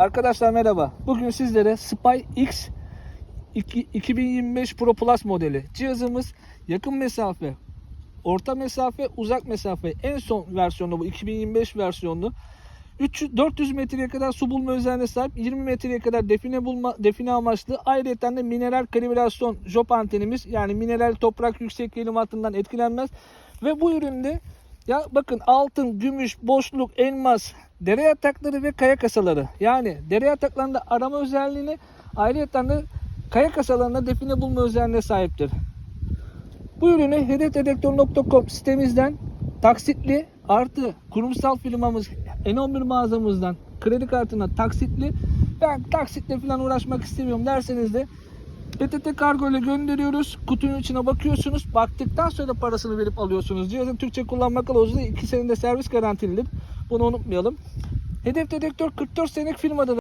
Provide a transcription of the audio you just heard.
Arkadaşlar merhaba. Bugün sizlere Spy X 2 2025 Pro Plus modeli. Cihazımız yakın mesafe, orta mesafe, uzak mesafe. En son versiyonu bu 2025 versiyonu. 300 400 metreye kadar su bulma özelliğine sahip, 20 metreye kadar define bulma define amaçlı. Ayrıca de mineral kalibrasyon jop antenimiz yani mineral toprak yüksek eğilim hattından etkilenmez. Ve bu üründe ya bakın altın, gümüş, boşluk, elmas, dere yatakları ve kaya kasaları. Yani dere yataklarında arama özelliğini ayrıca de kaya kasalarında define bulma özelliğine sahiptir. Bu ürünü hedefdedektör.com sitemizden taksitli artı kurumsal firmamız N11 mağazamızdan kredi kartına taksitli ben taksitle falan uğraşmak istemiyorum derseniz de PTT kargo ile gönderiyoruz. Kutunun içine bakıyorsunuz. Baktıktan sonra parasını verip alıyorsunuz. Cihazın Türkçe kullanma kılavuzu 2 senede servis garantilidir. Bunu unutmayalım. Hedef Dedektör 44 senelik firmadır.